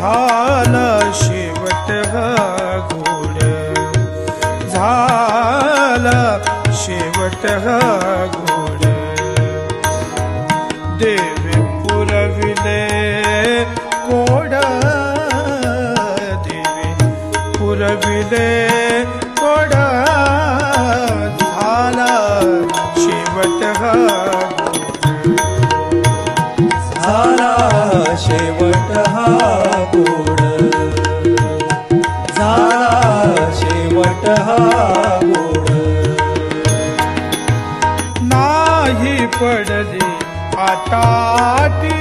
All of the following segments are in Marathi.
झाला शेवट हा गोड. झाला शेवट हा गोड. देवी पुरविले कोड. देवी पुरविले गोड नाही पडली आटाटी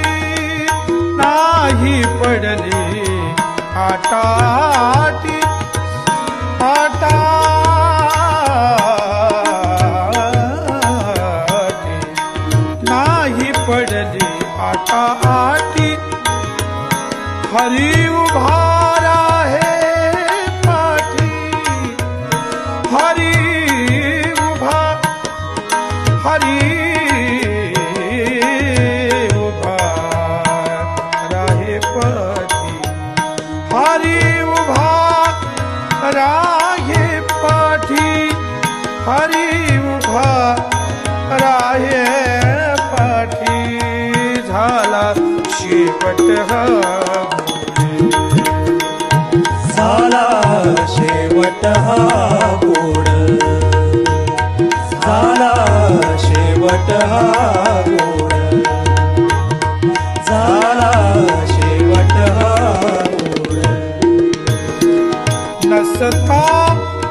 नाही पडली आटाटी आटाटी नाही पडली आटा आटी हरी उभा हरी उभा हरी उभा राहे पाठी हरी उभा राहे पाठी हरी उभा राहे पाठी झाला शेवट हा। झाला शेवट हा। शेवट हा गोड झाला शेवट हा गोड नसता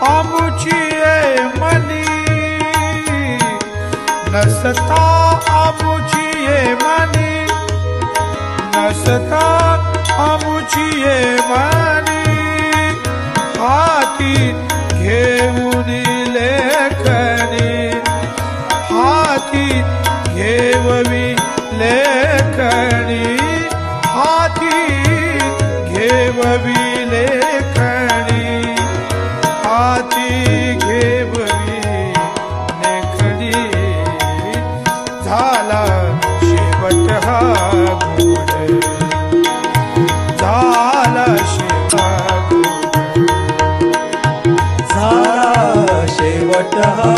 आमुची मनी. नसता आमुची मनी. नसता आमुची मनी. ठेववी लेखणी हाती घेववी लेखणी हाती घेववी लेखणी. झाला शेवट हा झाला शेवट. झाला शेवट हा